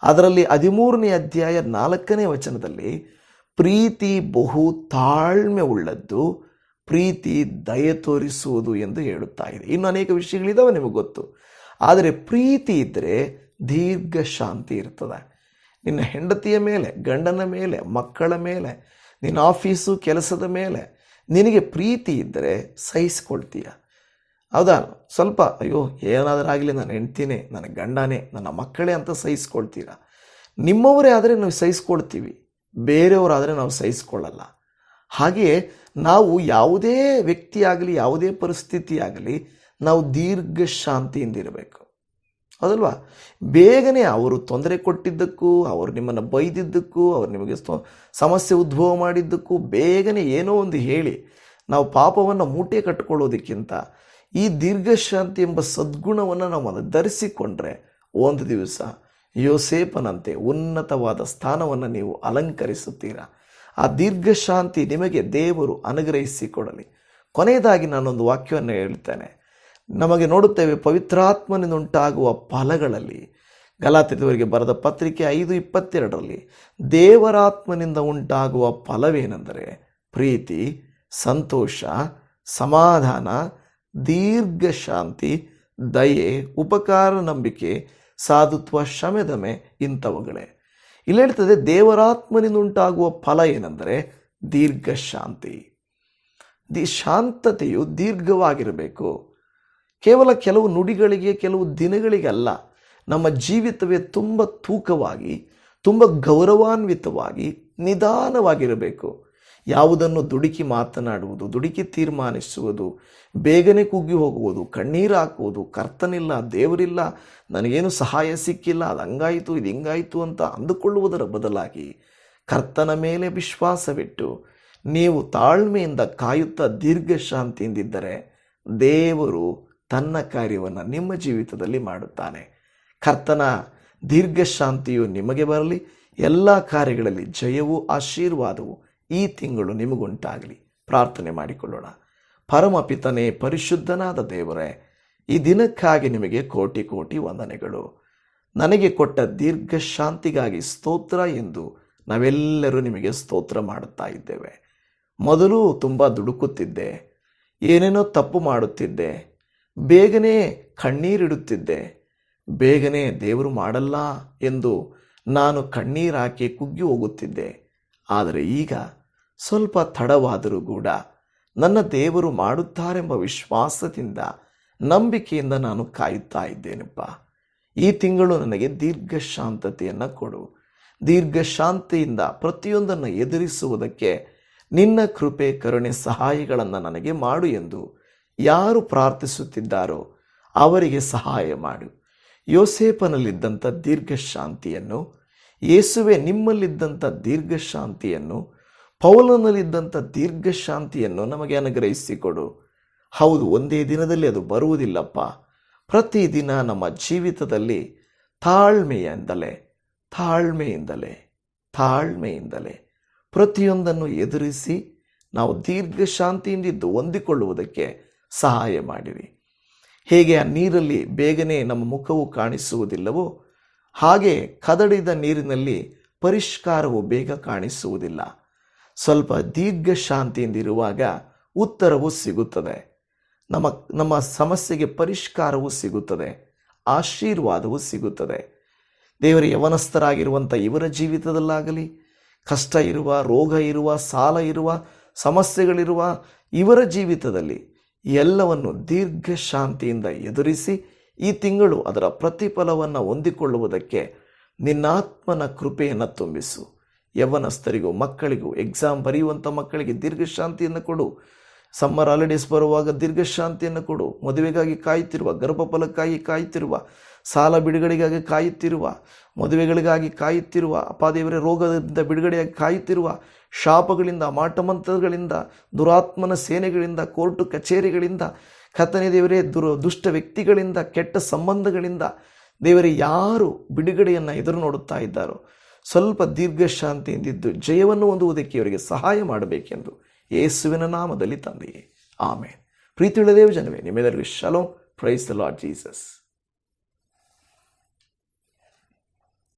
ಅದರಲ್ಲಿ ಹದಿಮೂರನೇ ಅಧ್ಯಾಯ ನಾಲ್ಕನೇ ವಚನದಲ್ಲಿ, ಪ್ರೀತಿ ಬಹು ತಾಳ್ಮೆ ಉಳ್ಳದ್ದು, ಪ್ರೀತಿ ದಯ ತೋರಿಸುವುದು ಎಂದು ಹೇಳುತ್ತಾ ಇದೆ. ಇನ್ನು ಅನೇಕ ವಿಷಯಗಳಿದಾವೆ ನಿಮಗೆ ಗೊತ್ತು. ಆದರೆ ಪ್ರೀತಿ ಇದ್ದರೆ ದೀರ್ಘ ಶಾಂತಿ ಇರ್ತದೆ. ನಿನ್ನ ಹೆಂಡತಿಯ ಮೇಲೆ, ಗಂಡನ ಮೇಲೆ, ಮಕ್ಕಳ ಮೇಲೆ, ನಿನ್ನ ಆಫೀಸು, ಕೆಲಸದ ಮೇಲೆ ನಿನಗೆ ಪ್ರೀತಿ ಇದ್ದರೆ ಸಹಿಸ್ಕೊಳ್ತೀಯ. ಹೌದಾ? ಸ್ವಲ್ಪ, ಅಯ್ಯೋ, ಏನಾದರೂ ಆಗಲಿ, ನನ್ನ ಹೆಂಡ್ತಿನೇ, ನನ್ನ ಗಂಡನೇ, ನನ್ನ ಮಕ್ಕಳೇ ಅಂತ ಸಹಿಸ್ಕೊಳ್ತೀರ? ನಿಮ್ಮವರೇ ಆದರೆ ನಾವು ಸಹಿಸ್ಕೊಳ್ತೀವಿ, ಬೇರೆಯವರಾದರೆ ನಾವು ಸಹಿಸ್ಕೊಳ್ಳಲ್ಲ. ಹಾಗೆಯೇ ನಾವು ಯಾವುದೇ ವ್ಯಕ್ತಿಯಾಗಲಿ ಯಾವುದೇ ಪರಿಸ್ಥಿತಿ ಆಗಲಿ, ನಾವು ದೀರ್ಘ ಶಾಂತಿಯಿಂದಿರಬೇಕು ಅದಲ್ವಾ ಬೇಗನೆ ಅವರು ತೊಂದರೆ ಕೊಟ್ಟಿದ್ದಕ್ಕೂ, ಅವರು ನಿಮ್ಮನ್ನು ಬೈದಿದ್ದಕ್ಕೂ, ಅವ್ರು ನಿಮಗೆ ಸಮಸ್ಯೆ ಉದ್ಭವ ಮಾಡಿದ್ದಕ್ಕೂ ಬೇಗನೆ ಏನೋ ಒಂದು ಹೇಳಿ, ನಾವು ಪಾಪವನ್ನು ಮೂಟೆ ಕಟ್ಟಿಕೊಳ್ಳೋದಕ್ಕಿಂತ ಈ ದೀರ್ಘಶಾಂತಿ ಎಂಬ ಸದ್ಗುಣವನ್ನು ನಾವು ಧರಿಸಿಕೊಂಡ್ರೆ ಒಂದು ದಿವಸ ಯೋಸೇಪನಂತೆ ಉನ್ನತವಾದ ಸ್ಥಾನವನ್ನು ನೀವು ಅಲಂಕರಿಸುತ್ತೀರಾ? ಆ ದೀರ್ಘಶಾಂತಿ ನಿಮಗೆ ದೇವರು ಅನುಗ್ರಹಿಸಿಕೊಡಲಿ. ಕೊನೆಯದಾಗಿ ನಾನೊಂದು ವಾಕ್ಯವನ್ನು ಹೇಳ್ತೇನೆ. ನಮಗೆ ನೋಡುತ್ತೇವೆ ಪವಿತ್ರಾತ್ಮನಿಂದ ಉಂಟಾಗುವ ಫಲಗಳಲ್ಲಿ ಗಲಾತಿದವರಿಗೆ ಬರೆದ ಪತ್ರಿಕೆ ಐದು ಇಪ್ಪತ್ತೆರಡರಲ್ಲಿ, ದೇವರಾತ್ಮನಿಂದ ಉಂಟಾಗುವ ಫಲವೇನೆಂದರೆ ಪ್ರೀತಿ, ಸಂತೋಷ, ಸಮಾಧಾನ ದೀರ್ಘ ಶಾಂತಿ ದಯೆ, ಉಪಕಾರ, ನಂಬಿಕೆ, ಸಾಧುತ್ವ ಶಮೆದಮೆ ಇಂಥವುಗಳೇ. ದೇವರಾತ್ಮನಿಂದ ಉಂಟಾಗುವ ಫಲ ಏನೆಂದರೆ ದೀರ್ಘ ಶಾಂತಿ ದಿ ಶಾಂತತೆಯು ದೀರ್ಘವಾಗಿರಬೇಕು. ಕೇವಲ ಕೆಲವು ನುಡಿಗಳಿಗೆ, ಕೆಲವು ದಿನಗಳಿಗಲ್ಲ, ನಮ್ಮ ಜೀವಿತವೇ ತುಂಬ ತೂಕವಾಗಿ, ತುಂಬ ಗೌರವಾನ್ವಿತವಾಗಿ ನಿಧಾನವಾಗಿರಬೇಕು. ಯಾವುದನ್ನು ದುಡುಕಿ ಮಾತನಾಡುವುದು, ದುಡುಕಿ ತೀರ್ಮಾನಿಸುವುದು, ಬೇಗನೆ ಕುಗ್ಗಿ ಹೋಗುವುದು, ಕಣ್ಣೀರು ಹಾಕುವುದು, ಕರ್ತನಿಲ್ಲ, ದೇವರಿಲ್ಲ, ನನಗೇನು ಸಹಾಯ ಸಿಕ್ಕಿಲ್ಲ ಅದು ಹಂಗಾಯಿತು ಇದು ಹಿಂಗಾಯಿತು ಅಂತ ಅಂದುಕೊಳ್ಳುವುದರ ಬದಲಾಗಿ ಕರ್ತನ ಮೇಲೆ ವಿಶ್ವಾಸವಿಟ್ಟು ನೀವು ತಾಳ್ಮೆಯಿಂದ ಕಾಯುತ್ತಾ ದೀರ್ಘ ಶಾಂತಿಯಿಂದಿದ್ದರೆ ದೇವರು ತನ್ನ ಕಾರ್ಯವನ್ನು ನಿಮ್ಮ ಜೀವಿತದಲ್ಲಿ ಮಾಡುತ್ತಾನೆ. ಕರ್ತನ ದೀರ್ಘ ಶಾಂತಿಯು ನಿಮಗೆ ಬರಲಿ, ಎಲ್ಲ ಕಾರ್ಯಗಳಲ್ಲಿ ಜಯವೂ ಆಶೀರ್ವಾದವು ಈ ತಿಂಗಳು ನಿಮಗುಂಟಾಗಲಿ. ಪ್ರಾರ್ಥನೆ ಮಾಡಿಕೊಳ್ಳೋಣ. ಪರಮಪಿತನೇ, ಪರಿಶುದ್ಧನಾದ ದೇವರೇ, ಈ ದಿನಕ್ಕಾಗಿ ನಿಮಗೆ ಕೋಟಿ ಕೋಟಿ ವಂದನೆಗಳು. ನನಗೆ ಕೊಟ್ಟ ದೀರ್ಘ ಶಾಂತಿಗಾಗಿ ಸ್ತೋತ್ರ ಎಂದು ನಾವೆಲ್ಲರೂ ನಿಮಗೆ ಸ್ತೋತ್ರ ಮಾಡುತ್ತಾ ಇದ್ದೇವೆ. ಮೊದಲು ತುಂಬ ದುಡುಕುತ್ತಿದ್ದೆ, ಏನೇನೋ ತಪ್ಪು ಮಾಡುತ್ತಿದ್ದೆ, ಬೇಗನೆ ಕಣ್ಣೀರಿಡುತ್ತಿದ್ದೆ, ಬೇಗನೆ ದೇವರು ಮಾಡಲ್ಲ ಎಂದು ನಾನು ಕಣ್ಣೀರಾಕಿ ಕುಗ್ಗಿ ಹೋಗುತ್ತಿದ್ದೆ. ಆದರೆ ಈಗ ಸ್ವಲ್ಪ ತಡವಾದರೂ ಕೂಡ ನನ್ನ ದೇವರು ಮಾಡುತ್ತಾರೆಂಬ ವಿಶ್ವಾಸದಿಂದ ನಂಬಿಕೆಯಿಂದ ನಾನು ಕಾಯುತ್ತಾ ಇದ್ದೇನಪ್ಪ. ಈ ತಿಂಗಳು ನನಗೆ ದೀರ್ಘ ಶಾಂತತೆಯನ್ನು ಕೊಡು. ದೀರ್ಘ ಶಾಂತಿಯಿಂದ ಪ್ರತಿಯೊಂದನ್ನು ಎದುರಿಸುವುದಕ್ಕೆ ನಿನ್ನ ಕೃಪೆ, ಕರುಣೆ, ಸಹಾಯಗಳನ್ನು ನನಗೆ ಮಾಡು ಎಂದು ಯಾರು ಪ್ರಾರ್ಥಿಸುತ್ತಿದ್ದಾರೋ ಅವರಿಗೆ ಸಹಾಯ ಮಾಡು. ಯೋಸೇಪನಲ್ಲಿದ್ದಂಥ ದೀರ್ಘ ಶಾಂತಿಯನ್ನು ಯೇಸುವೆ ನಿಮ್ಮಲ್ಲಿದ್ದಂಥ ದೀರ್ಘಶಾಂತಿಯನ್ನು, ಪೌಲನಲ್ಲಿದ್ದಂಥ ದೀರ್ಘಶಾಂತಿಯನ್ನು ನಮಗೆ ಅನುಗ್ರಹಿಸಿಕೊಡು. ಹೌದು, ಒಂದೇ ದಿನದಲ್ಲಿ ಅದು ಬರುವುದಿಲ್ಲಪ್ಪ. ಪ್ರತಿದಿನ ನಮ್ಮ ಜೀವಿತದಲ್ಲಿ ತಾಳ್ಮೆಯಿಂದಲೇ ತಾಳ್ಮೆಯಿಂದಲೇ ತಾಳ್ಮೆಯಿಂದಲೇ ಪ್ರತಿಯೊಂದನ್ನು ಎದುರಿಸಿ ನಾವು ದೀರ್ಘ ಶಾಂತಿಯಿಂದಿದ್ದು ಹೊಂದಿಕೊಳ್ಳುವುದಕ್ಕೆ ಸಹಾಯ ಮಾಡಿರಿ. ಹೇಗೆ ಆ ನೀರಲ್ಲಿ ಬೇಗನೆ ನಮ್ಮ ಮುಖವು ಕಾಣಿಸುವುದಿಲ್ಲವೋ ಹಾಗೆ ಕದಡಿದ ನೀರಿನಲ್ಲಿ ಪರಿಷ್ಕಾರವು ಬೇಗ ಕಾಣಿಸುವುದಿಲ್ಲ. ಸ್ವಲ್ಪ ದೀರ್ಘ ಶಾಂತಿಯಿಂದಿರುವಾಗ ಉತ್ತರವು ಸಿಗುತ್ತದೆ. ನಮ್ಮ ನಮ್ಮ ಸಮಸ್ಯೆಗೆ ಪರಿಷ್ಕಾರವು ಸಿಗುತ್ತದೆ. ಆಶೀರ್ವಾದವು ಸಿಗುತ್ತದೆ. ದೇವರ, ಯವನಸ್ಥರಾಗಿರುವಂಥ ಇವರ ಜೀವಿತದಲ್ಲಾಗಲಿ, ಕಷ್ಟ ಇರುವ, ರೋಗ ಇರುವ, ಸಾಲ ಇರುವ, ಸಮಸ್ಯೆಗಳಿರುವ ಇವರ ಜೀವಿತದಲ್ಲಿ ಎಲ್ಲವನ್ನು ದೀರ್ಘ ಶಾಂತಿಯಿಂದ ಎದುರಿಸಿ ಈ ತಿಂಗಳು ಅದರ ಪ್ರತಿಫಲವನ್ನು ಹೊಂದಿಕೊಳ್ಳುವುದಕ್ಕೆ ನಿನ್ನಾತ್ಮನ ಕೃಪೆಯನ್ನು ತುಂಬಿಸು. ಯವನಸ್ಥರಿಗೂ ಮಕ್ಕಳಿಗೂ ಎಕ್ಸಾಮ್ ಬರೆಯುವಂಥ ಮಕ್ಕಳಿಗೆ ದೀರ್ಘಶಾಂತಿಯನ್ನು ಕೊಡು. ಸಮ್ಮರ್ ಹಾಲಿಡೇಸ್ ಬರುವಾಗ ದೀರ್ಘಶಾಂತಿಯನ್ನು ಕೊಡು. ಮದುವೆಗಾಗಿ ಕಾಯುತ್ತಿರುವ, ಗರ್ಭಫಲಕ್ಕಾಗಿ ಕಾಯುತ್ತಿರುವ, ಸಾಲ ಬಿಡುಗಡೆಗಾಗಿ ಕಾಯುತ್ತಿರುವ, ಮದುವೆಗಳಿಗಾಗಿ ಕಾಯುತ್ತಿರುವ ಅಪಾದೇವರ ರೋಗದಿಂದ ಬಿಡುಗಡೆಯಾಗಿ ಕಾಯುತ್ತಿರುವ, ಶಾಪಗಳಿಂದ, ಮಾಟಮಂತ್ರಗಳಿಂದ, ದುರಾತ್ಮನ ಸೇನೆಗಳಿಂದ, ಕೋರ್ಟು ಕಚೇರಿಗಳಿಂದ ಕಥನೆ ದೇವರೇ, ದುರ, ದುಷ್ಟ ವ್ಯಕ್ತಿಗಳಿಂದ, ಕೆಟ್ಟ ಸಂಬಂಧಗಳಿಂದ ದೇವರೇ, ಯಾರು ಬಿಡುಗಡೆಯನ್ನು ಎದುರು ನೋಡುತ್ತಾ ಇದ್ದಾರೋ, ಸ್ವಲ್ಪ ದೀರ್ಘ ಶಾಂತಿಯಿಂದಿದ್ದು ಜಯವನ್ನು ಹೊಂದುವುದಕ್ಕೆ ಇವರಿಗೆ ಸಹಾಯ ಮಾಡಬೇಕೆಂದು ಯೇಸುವಿನ ನಾಮದಲ್ಲಿ ತಂದೆಯೇ. ಆಮೇಲೆ ಪ್ರೀತಿಯುಳ್ಳ ದೇವ ಜನವೇ ನಿಮ್ಮೆಲ್ಲರಿಗೂ ಶಲೋ ಪ್ರೈಸ್ ದ ಲಾರ್ಡ್ ಜೀಸಸ್